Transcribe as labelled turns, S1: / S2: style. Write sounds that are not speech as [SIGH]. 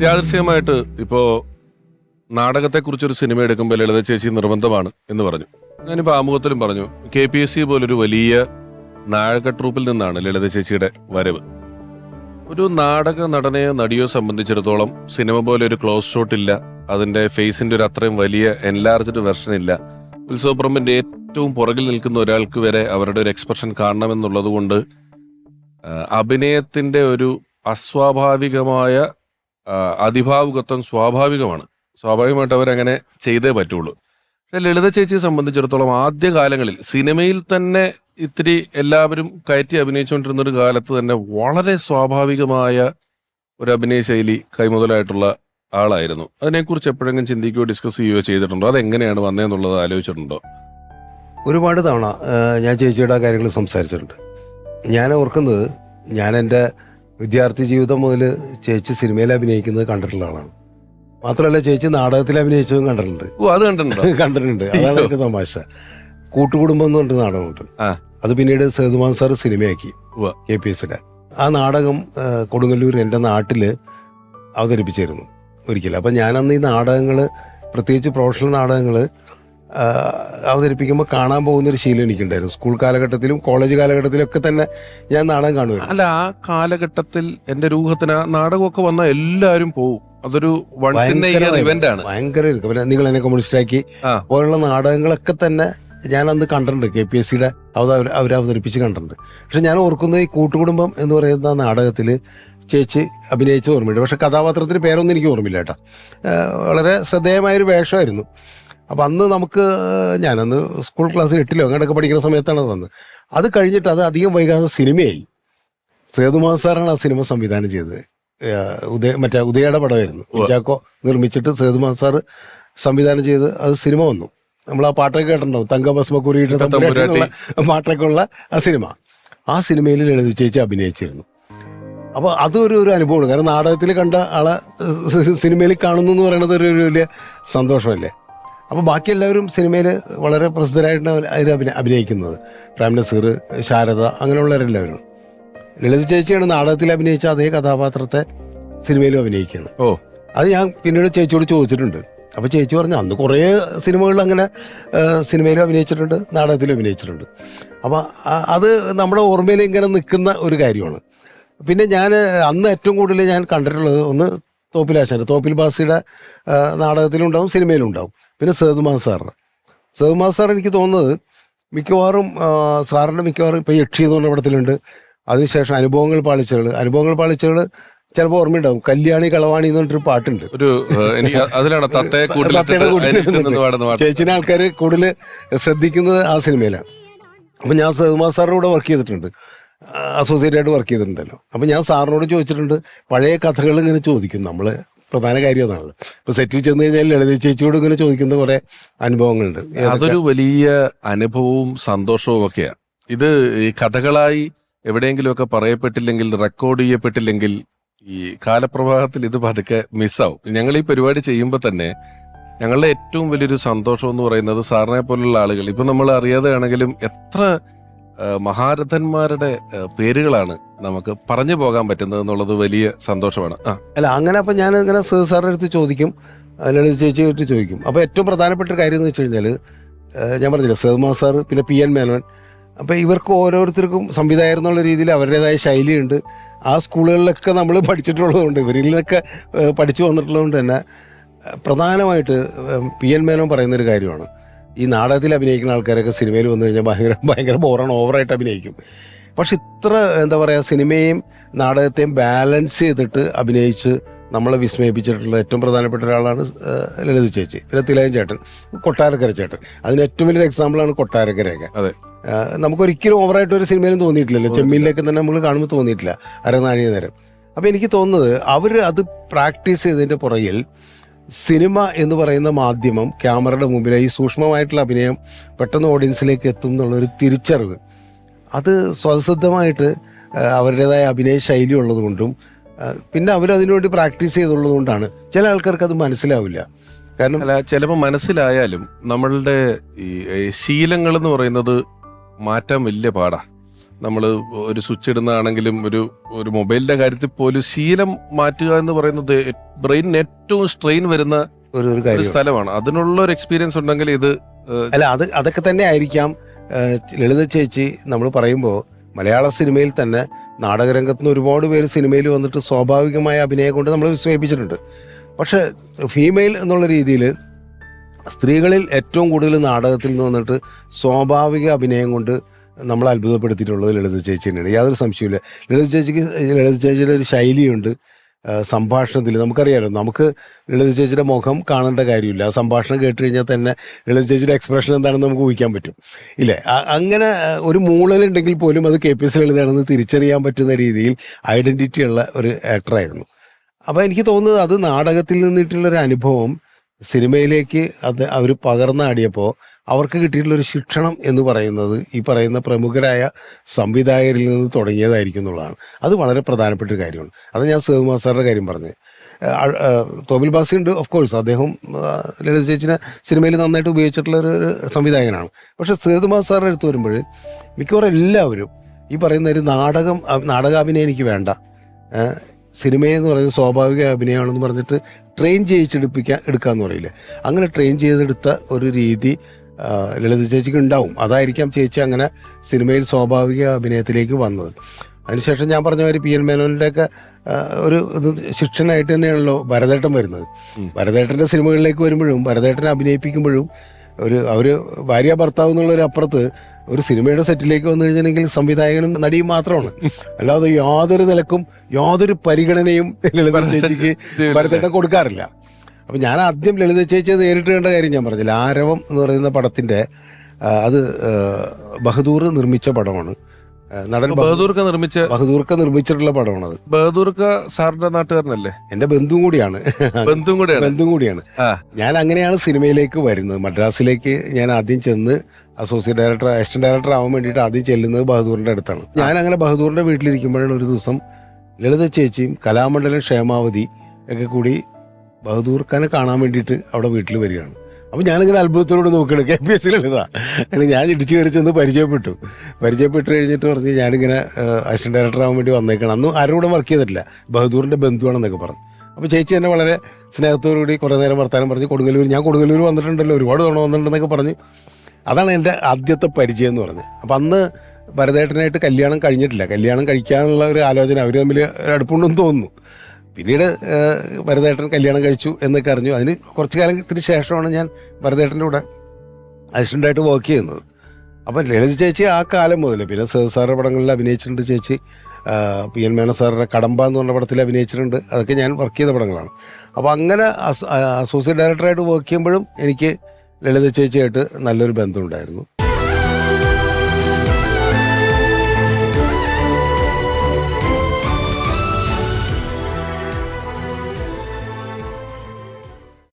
S1: യാദൃശ്യമായിട്ട് ഇപ്പോ നാടകത്തെക്കുറിച്ചൊരു സിനിമ എടുക്കുമ്പോൾ ലളിത ചേച്ചി നിർബന്ധമാണ് എന്ന് പറഞ്ഞു. ഞാനിപ്പോ ആമുഖത്തിലും പറഞ്ഞു കെ പി എസ് സി പോലൊരു വലിയ നാടക ട്രൂപ്പിൽ നിന്നാണ് ലളിത ചേച്ചിയുടെ വരവ്. ഒരു നാടക നടനെയോ നടിയോ സംബന്ധിച്ചിടത്തോളം സിനിമ പോലെ ഒരു ക്ലോസ് ഷോട്ട് ഇല്ല അതിന്റെ ഫേസിന്റെ ഒരു അത്രയും വലിയ എൻലാർജ്ഡ് വെർഷൻ ഇല്ല. ഉത്സവപ്രമ്പിന്റെ ഏറ്റവും പുറകിൽ നിൽക്കുന്ന ഒരാൾക്ക് വരെ അവരുടെ ഒരു എക്സ്പ്രഷൻ കാണണമെന്നുള്ളത് കൊണ്ട് ആ, അഭിനയത്തിന്റെ ഒരു അസ്വാഭാവികമായ അതിഭാവുകത്വം സ്വാഭാവികമാണ്. സ്വാഭാവികമായിട്ട് അവരങ്ങനെ ചെയ്തേ പറ്റുള്ളൂ. പക്ഷെ ലളിത ചേച്ചിയെ സംബന്ധിച്ചിടത്തോളം ആദ്യ കാലങ്ങളിൽ സിനിമയിൽ തന്നെ ഇത്തിരി എല്ലാവരും കയറ്റി അഭിനയിച്ചുകൊണ്ടിരുന്ന ഒരു കാലത്ത് തന്നെ വളരെ സ്വാഭാവികമായ ഒരു അഭിനയ ശൈലി കൈമുതലായിട്ടുള്ള ആളായിരുന്നു. അതിനെക്കുറിച്ച് എപ്പോഴെങ്കിലും ചിന്തിക്കുകയോ ഡിസ്കസ് ചെയ്യുകയോ ചെയ്തിട്ടുണ്ടോ? അതെങ്ങനെയാണ് വന്നതെന്നുള്ളത് ആലോചിച്ചിട്ടുണ്ടോ?
S2: ഒരുപാട് തവണ ഞാൻ ചേച്ചിയുടെ കാര്യങ്ങൾ സംസാരിച്ചിട്ടുണ്ട്. ഞാൻ ഓർക്കുന്നത് ഞാൻ എന്റെ വിദ്യാർത്ഥി ജീവിതം മുതൽ ചേച്ചി സിനിമയിൽ അഭിനയിക്കുന്നത് കണ്ടിട്ടുള്ള ആളാണ്. മാത്രമല്ല ചേച്ചി നാടകത്തിൽ അഭിനയിച്ചതും കണ്ടിട്ടുണ്ട്.
S1: അത് കണ്ടിട്ടുണ്ടോ? [LAUGHS]
S2: കണ്ടിട്ടുണ്ട്. അതാണ് എനിക്ക് തമാശ. കൂട്ടുകുടുംബം എന്ന് പറഞ്ഞ നാടകമുണ്ട്. അത് പിന്നീട് സേതുമാൻ സാർ സിനിമയാക്കി. കെ പി എസിയുടെ ആ നാടകം കൊടുങ്ങല്ലൂർ എന്റെ നാട്ടിൽ അവതരിപ്പിച്ചിരുന്നു ഒരിക്കലും. അപ്പം ഞാനന്ന് ഈ നാടകങ്ങൾ പ്രത്യേകിച്ച് പ്രൊഫഷണൽ നാടകങ്ങൾ അവതരിപ്പിക്കുമ്പോൾ കാണാൻ പോകുന്ന പോകുന്നൊരു ശീലം എനിക്കുണ്ടായിരുന്നു. സ്കൂൾ കാലഘട്ടത്തിലും കോളേജ് കാലഘട്ടത്തിലും ഒക്കെ തന്നെ ഞാൻ നാടകം കാണുമായിരുന്നു.
S1: അല്ല ആ കാലഘട്ടത്തിൽ എന്റെ രൂഹത്തിന് നാടകമൊക്കെ വന്ന എല്ലാവരും പോകും അതൊരു. ഇവന്റ് ആണ്.
S2: ഭയങ്കര. പിന്നെ നിങ്ങൾ എന്നെ കമ്മ്യൂണിസ്റ്റാക്കി. പോലുള്ള നാടകങ്ങളൊക്കെ തന്നെ ഞാൻ അന്ന് കണ്ടിട്ടുണ്ട്. കെ പി എസ് സിയുടെ അവർ അവർ അവതരിപ്പിച്ച് കണ്ടിട്ടുണ്ട്. പക്ഷെ ഞാൻ ഓർക്കുന്നത് ഈ കൂട്ടുകുടുംബം എന്ന് പറയുന്ന നാടകത്തിൽ ചേച്ചി അഭിനയിച്ച ഓർമ്മയുണ്ട്. പക്ഷെ കഥാപാത്രത്തിന് പേരൊന്നും എനിക്ക് ഓർമ്മയില്ല കേട്ടോ. വളരെ ശ്രദ്ധേയമായൊരു വേഷമായിരുന്നു. അപ്പം അന്ന് നമുക്ക് ഞാനന്ന് സ്കൂൾ ക്ലാസ് എട്ടിലോ അങ്ങോട്ടൊക്കെ പഠിക്കുന്ന സമയത്താണ് അത് വന്നത്. അത് കഴിഞ്ഞിട്ട് അത് അധികം വൈകാതെ സിനിമയായി. സേതുമാൻ സാറാണ് ആ സിനിമ സംവിധാനം ചെയ്തത്. ഉദയ മറ്റേ ഉദയയുടെ പടമായിരുന്നു.
S1: ഉവ്വ.
S2: നിർമ്മിച്ചിട്ട് സേതുമാൻ സാറ് സംവിധാനം ചെയ്ത് അത് സിനിമ വന്നു. നമ്മൾ ആ പാട്ടൊക്കെ കേട്ടിട്ടുണ്ടാവും. തമ്പുരാട്ടിന്നുള്ള പാട്ടൊക്കെ ഉള്ള ആ സിനിമ. ആ സിനിമയിൽ ലളിത ചേച്ചി അഭിനയിച്ചിരുന്നു. അപ്പോൾ അതൊരു ഒരു അനുഭവമാണ്. കാരണം നാടകത്തിൽ കണ്ട ആളെ സിനിമയിൽ കാണുന്നു എന്ന് പറയുന്നത് ഒരു വലിയ സന്തോഷമല്ലേ? അപ്പോൾ ബാക്കി എല്ലാവരും സിനിമയിൽ വളരെ പ്രസിദ്ധരായിട്ടാണ് അവർ അഭിന അഭിനയിക്കുന്നത്. പ്രേം നസീർ ശാരദ അങ്ങനെയുള്ളവരെല്ലാവരും. ലളിത ചേച്ചിയാണ് നാടകത്തിൽ അഭിനയിച്ച അതേ കഥാപാത്രത്തെ സിനിമയിലും അഭിനയിക്കുകയാണ്
S1: ഓ.
S2: അത് ഞാൻ പിന്നീട് ചേച്ചിയോട് ചോദിച്ചിട്ടുണ്ട്. അപ്പോൾ ചേച്ചി പറഞ്ഞു അന്ന് കുറേ സിനിമകളിൽ അങ്ങനെ സിനിമയിലും അഭിനയിച്ചിട്ടുണ്ട് നാടകത്തിലും അഭിനയിച്ചിട്ടുണ്ട്. അപ്പോൾ അത് നമ്മുടെ ഓർമ്മയിൽ ഇങ്ങനെ നിൽക്കുന്ന ഒരു കാര്യമാണ്. പിന്നെ ഞാൻ അന്ന് ഏറ്റവും കൂടുതൽ ഞാൻ കണ്ടിട്ടുള്ളത് ഒന്ന് തോപ്പിലാശാന്റെ തോപ്പിൽ ബാസിയുടെ നാടകത്തിലുണ്ടാവും നാടകത്തിലും ഉണ്ടാവും സിനിമയിലും ഉണ്ടാവും പിന്നെ സേതുമാൻ സാറിന് സേതുമാൻ സാർ എനിക്ക് തോന്നുന്നത് മിക്കവാറും സാറിന്റെ മിക്കവാറും ഇപ്പോൾ യക്ഷി എന്ന് പറഞ്ഞ പടത്തിലുണ്ട്. അതിനുശേഷം അനുഭവങ്ങൾ പാളിച്ചകൾ അനുഭവങ്ങൾ പാളിച്ചകൾ ചിലപ്പോൾ ഓർമ്മയുണ്ടാവും. കല്യാണി കളവാണി എന്ന് പറഞ്ഞിട്ടൊരു പാട്ടുണ്ട്.
S1: ഒരു അതിലാണ്
S2: ചേച്ചിനെ ആൾക്കാർ കൂടുതൽ ശ്രദ്ധിക്കുന്നത് ആ സിനിമയിലാണ് അപ്പം ഞാൻ സേതുമാ സാറിന്റെ കൂടെ വർക്ക് ചെയ്തിട്ടുണ്ട്. അസോസിയേറ്റ് ആയിട്ട് വർക്ക് ചെയ്തിട്ടുണ്ടല്ലോ. അപ്പം ഞാൻ സാറിനോട് ചോദിച്ചിട്ടുണ്ട് പഴയ കഥകൾ ഇങ്ങനെ ചോദിക്കും നമ്മൾ പ്രധാന കാര്യം അതാണല്ലോ ഇപ്പൊ സെറ്റിൽ ചെന്ന് കഴിഞ്ഞാൽ ലളിത ചേച്ചിയോട് ഇങ്ങനെ ചോദിക്കുന്ന കുറെ അനുഭവങ്ങളുണ്ട്.
S1: അതൊരു വലിയ അനുഭവവും സന്തോഷവും ഒക്കെയാണ്. ഇത് ഈ കഥകളായി എവിടെയെങ്കിലുമൊക്കെ പറയപ്പെട്ടില്ലെങ്കിൽ റെക്കോർഡ് ചെയ്യപ്പെട്ടില്ലെങ്കിൽ ഈ കാലപ്രവാഹത്തിൽ ഇത് പതുക്കെ മിസ്സാവും. ഞങ്ങൾ ഈ പരിപാടി ചെയ്യുമ്പോൾ തന്നെ ഞങ്ങളുടെ ഏറ്റവും വലിയൊരു സന്തോഷം എന്ന് പറയുന്നത് സാറിനെ പോലുള്ള ആളുകൾ. ഇപ്പൊ നമ്മൾ അറിയാതെ ആണെങ്കിലും എത്ര മഹാരഥന്മാരുടെ പേരുകളാണ് നമുക്ക് പറഞ്ഞു പോകാൻ പറ്റുന്നത് എന്നുള്ളത് വലിയ സന്തോഷമാണ്.
S2: അല്ല അങ്ങനെ അപ്പം ഞാൻ ഇങ്ങനെ സാറിന്റെ അടുത്ത് ചോദിക്കും ചേച്ചി ചേച്ചിയായിട്ട് ചോദിക്കും. അപ്പോൾ ഏറ്റവും പ്രധാനപ്പെട്ട കാര്യം എന്ന് വെച്ച് കഴിഞ്ഞാൽ ഞാൻ പറഞ്ഞില്ല സഹമാ സാർ പിന്നെ പി എൻ മേനോൻ. അപ്പോൾ ഇവർക്ക് ഓരോരുത്തർക്കും സംവിധായകർ എന്നുള്ള രീതിയിൽ അവരുടേതായ ശൈലിയുണ്ട്. ആ സ്കൂളുകളിലൊക്കെ നമ്മൾ പഠിച്ചിട്ടുള്ളതുകൊണ്ട് ഇവരിൽ നിന്നൊക്കെ പഠിച്ചു വന്നിട്ടുള്ളതുകൊണ്ട് തന്നെ പ്രധാനമായിട്ട് പി എൻ മേനോൻ പറയുന്നൊരു കാര്യമാണ്. ഈ നാടകത്തിൽ അഭിനയിക്കുന്ന ആൾക്കാരൊക്കെ സിനിമയിൽ വന്നു കഴിഞ്ഞാൽ ഭയങ്കര [LAUGHS] ഭയങ്കര ബോറാണ് ഓവറായിട്ട് അഭിനയിക്കും. പക്ഷെ ഇത്ര എന്താ പറയുക സിനിമയും നാടകത്തെയും ബാലൻസ് ചെയ്തിട്ട് അഭിനയിച്ച് നമ്മളെ വിസ്മയിപ്പിച്ചിട്ടുള്ള ഏറ്റവും പ്രധാനപ്പെട്ട ഒരാളാണ് ലളിത ചേച്ചി. പിന്നെ തിലകൻ ചേട്ടൻ കൊട്ടാരക്കര ചേട്ടൻ. അതിന് ഏറ്റവും വലിയൊരു എക്സാമ്പിളാണ് കൊട്ടാരക്കരയൊക്കെ. നമുക്കൊരിക്കലും ഓവറായിട്ട് ഒരു സിനിമയിലും തോന്നിയിട്ടില്ലല്ലോ. ചെമ്മീനിലേക്ക് തന്നെ നമ്മൾ കാണുമ്പോൾ തോന്നിയിട്ടില്ല. അരനാഴിക നേരം. അപ്പോൾ എനിക്ക് തോന്നുന്നത് അവർ അത് പ്രാക്ടീസ് ചെയ്തതിന്റെ പുറകിൽ സിനിമ എന്ന് പറയുന്ന മാധ്യമം ക്യാമറയുടെ മുമ്പിൽ ഈ സൂക്ഷ്മമായിട്ടുള്ള അഭിനയം പെട്ടെന്ന് ഓഡിയൻസിലേക്ക് എത്തും എന്നുള്ളൊരു തിരിച്ചറിവ്. അത് സ്വതസിദ്ധമായിട്ട് അവരുടേതായ അഭിനയ ശൈലി ഉള്ളതുകൊണ്ടും പിന്നെ അവരതിനുവേണ്ടി പ്രാക്ടീസ് ചെയ്തുള്ളതുകൊണ്ടാണ്. ചില ആൾക്കാർക്ക് അത് മനസ്സിലാവില്ല. കാരണം
S1: ചിലപ്പോൾ മനസ്സിലായാലും നമ്മളുടെ ഈ ശീലങ്ങൾ എന്ന് പറയുന്നത് മാറ്റാൻ വലിയ പാടാ. നമ്മൾ ഒരു സ്വിച്ച് ഇടുന്നതാണെങ്കിലും ഒരു ഒരു മൊബൈലിന്റെ കാര്യത്തിൽ പോലും ശീലം മാറ്റുക എന്ന് പറയുന്നത് ബ്രെയിനിന് ഏറ്റവും സ്ട്രെയിൻ വരുന്ന
S2: ഒരു ഒരു
S1: ഒരു
S2: കാര്യം
S1: സ്ഥലമാണ്. അതിനുള്ള ഒരു എക്സ്പീരിയൻസ് ഉണ്ടെങ്കിൽ ഇത് ഏഹ്,
S2: അല്ല അത് അതൊക്കെ തന്നെ ആയിരിക്കാം. ഏഹ്, ലളിത ചേച്ചി നമ്മൾ പറയുമ്പോൾ മലയാള സിനിമയിൽ തന്നെ നാടകരംഗത്ത് നിന്ന് ഒരുപാട് പേര് സിനിമയിൽ വന്നിട്ട് സ്വാഭാവികമായ അഭിനയം കൊണ്ട് നമ്മൾ വിസ്മയിപ്പിച്ചിട്ടുണ്ട്. പക്ഷെ ഫീമെയിൽ എന്നുള്ള രീതിയിൽ സ്ത്രീകളിൽ ഏറ്റവും കൂടുതൽ നാടകത്തിൽ നിന്ന് വന്നിട്ട് സ്വാഭാവിക അഭിനയം കൊണ്ട് നമ്മൾ അത്ഭുതപ്പെടുത്തിയിട്ടുള്ളത് ലളിത ചേച്ചി തന്നെയാണ്. യാതൊരു സംശയമില്ല ലളിത ചേച്ചിക്ക് ലളിത ചേച്ചിയുടെ ഒരു ശൈലിയുണ്ട്. സംഭാഷണത്തിൽ നമുക്കറിയാലോ നമുക്ക് ലളിത ചേച്ചിയുടെ മുഖം കാണേണ്ട കാര്യമില്ല. ആ സംഭാഷണം കേട്ട് കഴിഞ്ഞാൽ തന്നെ ലളിത ചേച്ചിയുടെ എക്സ്പ്രഷൻ എന്താണെന്ന് നമുക്ക് ഊഹിക്കാൻ പറ്റും. ഇല്ലേ? അങ്ങനെ ഒരു മൂളലുണ്ടെങ്കിൽ പോലും അത് കെ പി എസ് ലളിതയാണെന്ന് തിരിച്ചറിയാൻ പറ്റുന്ന രീതിയിൽ ഐഡന്റിറ്റി ഉള്ള ഒരു ആക്ടറായിരുന്നു അപ്പോൾ എനിക്ക് തോന്നുന്നത് അത് നാടകത്തിൽ നിന്നിട്ടുള്ളൊരു അനുഭവം സിനിമയിലേക്ക് അത് അവർ പകർന്നാടിയപ്പോൾ അവർക്ക് കിട്ടിയിട്ടുള്ള ഒരു ശിക്ഷണം എന്ന് പറയുന്നത് ഈ പറയുന്ന പ്രമുഖരായ സംവിധായകരിൽ നിന്ന് തുടങ്ങിയതായിരിക്കും എന്നുള്ളതാണ്. അത് വളരെ പ്രധാനപ്പെട്ട ഒരു കാര്യമാണ്. അത് ഞാൻ സേതുമാ സാറിന്റെ കാര്യം പറഞ്ഞു. തോബിൽ ബാസി ഉണ്ട് ഓഫ് കോഴ്സ് അദ്ദേഹം ലളിത ചേച്ചിനെ സിനിമയിൽ നന്നായിട്ട് ഉപയോഗിച്ചിട്ടുള്ള ഒരു സംവിധായകനാണ്. പക്ഷേ സേതുമാ സാറിന്റെ അടുത്ത് വരുമ്പോൾ മിക്കവാറും എല്ലാവരും ഈ പറയുന്ന ഒരു നാടകം നാടകാഭിനയം എനിക്ക് വേണ്ട. സിനിമയെന്ന് പറയുന്നത് സ്വാഭാവിക അഭിനയമാണെന്ന് പറഞ്ഞിട്ട് ട്രെയിൻ ചെയ്യിച്ചെടുപ്പിക്കാൻ എടുക്കാന്ന് പറയില്ലേ? അങ്ങനെ ട്രെയിൻ ചെയ്തെടുത്ത ഒരു രീതി ലളിത ചേച്ചിക്ക് ഉണ്ടാവും. അതായിരിക്കാം ചേച്ചി അങ്ങനെ സിനിമയിൽ സ്വാഭാവിക അഭിനയത്തിലേക്ക് വന്നത്. അതിനുശേഷം ഞാൻ പറഞ്ഞ മാതിരി പി എൻ മേനോന്റെ ഒക്കെ ഒരു ഇത് ശിക്ഷനായിട്ട് തന്നെയാണല്ലോ ഭരതേട്ടൻ വരുന്നത്. ഭരതേട്ടന്റെ സിനിമകളിലേക്ക് വരുമ്പോഴും ഭരതേട്ടനെ അഭിനയിപ്പിക്കുമ്പോഴും ഒരു അവർ ഭാര്യ ഭർത്താവ് എന്നുള്ളൊരപ്പുറത്ത് ഒരു സിനിമയുടെ സെറ്റിലേക്ക് വന്നു കഴിഞ്ഞിട്ടുണ്ടെങ്കിൽ സംവിധായകനും നടിയും മാത്രമാണ്. അല്ലാതെ യാതൊരു നിലക്കും യാതൊരു പരിഗണനയും ലളിത ചേച്ചിക്ക് ഭരതേട്ടൻ കൊടുക്കാറില്ല. അപ്പം ഞാൻ ആദ്യം ലളിത ചേച്ചിയെ നേരിട്ട് കണ്ട കാര്യം ഞാൻ പറഞ്ഞില്ല. ആരവം എന്ന് പറയുന്ന പടത്തിന്റെ അത് ബഹദൂർ നിർമ്മിച്ച പടമാണ്. നടൻ ബഹ-
S1: ബഹദൂർക്ക നിർമ്മിച്ച
S2: ബഹദൂർക്ക നിർമ്മിച്ചിട്ടുള്ള പടമാണത്.
S1: ബഹദൂർക്ക സാറിന്റെ നാട്ടുകാരനല്ലേ?
S2: എന്റെ ബന്ധു കൂടിയാണ്.
S1: ബന്ധു കൂടിയാണ്?
S2: ബന്ധുവും കൂടിയാണ്. ഞാൻ അങ്ങനെയാണ് സിനിമയിലേക്ക് വരുന്നത്. മദ്രാസിലേക്ക് ഞാൻ ആദ്യം ചെന്ന് അസോസിയേറ്റ് ഡയറക്ടർ അസിസ്റ്റന്റ് ഡയറക്ടർ ആവാൻ വേണ്ടിയിട്ട് ആദ്യം ചെല്ലുന്നത് ബഹദൂറിന്റെ അടുത്താണ്. ഞാൻ അങ്ങനെ ബഹദൂറിന്റെ വീട്ടിലിരിക്കുമ്പോഴാണ് ഒരു ദിവസം ലളിത ചേച്ചിയും കലാമണ്ഡലം ക്ഷേമാവതി ഒക്കെ കൂടി ബഹദൂർ ഖാനെ കാണാൻ വേണ്ടിയിട്ട് അവിടെ വീട്ടിൽ വരികയാണ്. അപ്പം ഞാനിങ്ങനെ അത്ഭുതത്തോട് നോക്കുകയാണ് കെ പി എസ് ലളിത അങ്ങനെ ഞാൻ ഇടിച്ചു കയറി ചെന്ന് പരിചയപ്പെട്ടു. പരിചയപ്പെട്ട് കഴിഞ്ഞിട്ട് പറഞ്ഞ് ഞാനിങ്ങനെ അസിസ്റ്റന്റ് ഡയറക്ടർ ആവാൻ വേണ്ടി വന്നേക്കണം. അന്ന് ആരോടും വർക്ക് ചെയ്തിട്ടില്ല. ബഹദൂറിന്റെ ബന്ധുവാണെന്നൊക്കെ പറഞ്ഞു. അപ്പോൾ ചേച്ചി എന്നെ വളരെ സ്നേഹത്തോടു കൂടി കുറേ നേരം വർത്താനം പറഞ്ഞ്. കൊടുങ്ങല്ലൂർ ഞാൻ കൊടുങ്ങല്ലൂർ വന്നിട്ടുണ്ടല്ലോ ഒരുപാട് തവണ വന്നിട്ടുണ്ടെന്നൊക്കെ പറഞ്ഞു. അതാണ് എന്റെ ആദ്യത്തെ പരിചയം എന്ന് പറഞ്ഞത്. അപ്പം അന്ന് ഭരതേട്ടനായിട്ട് കല്യാണം കഴിഞ്ഞിട്ടില്ല. കല്യാണം കഴിക്കാനുള്ള ഒരു ആലോചന അവർ തമ്മിൽ അടുപ്പുണ്ടെന്ന് തോന്നുന്നു. പിന്നീട് ഭരതേട്ടൻ കല്യാണം കഴിച്ചു എന്നൊക്കെ അറിഞ്ഞു. അതിന് കുറച്ച് കാലത്തിന് ശേഷമാണ് ഞാൻ ഭരതേട്ടന്റെ കൂടെ അസിസ്റ്റന്റായിട്ട് വർക്ക് ചെയ്യുന്നത്. അപ്പം ലളിത ചേച്ചി ആ കാലം മുതൽ പിന്നെ സാറിന്റെ പടങ്ങളിൽ അഭിനയിച്ചിട്ടുണ്ട് ചേച്ചി പി എൻ മേനോ സാറിന്റെ കടമ്പ എന്ന് പറഞ്ഞ പടത്തിൽ അഭിനയിച്ചിട്ടുണ്ട്. അതൊക്കെ ഞാൻ വർക്ക് ചെയ്ത പടങ്ങളാണ്. അപ്പോൾ അങ്ങനെ അസോസിയേറ്റ് ഡയറക്ടറായിട്ട് വർക്ക് ചെയ്യുമ്പോഴും എനിക്ക് ലളിത ചേച്ചിയായിട്ട് നല്ലൊരു ബന്ധമുണ്ടായിരുന്നു.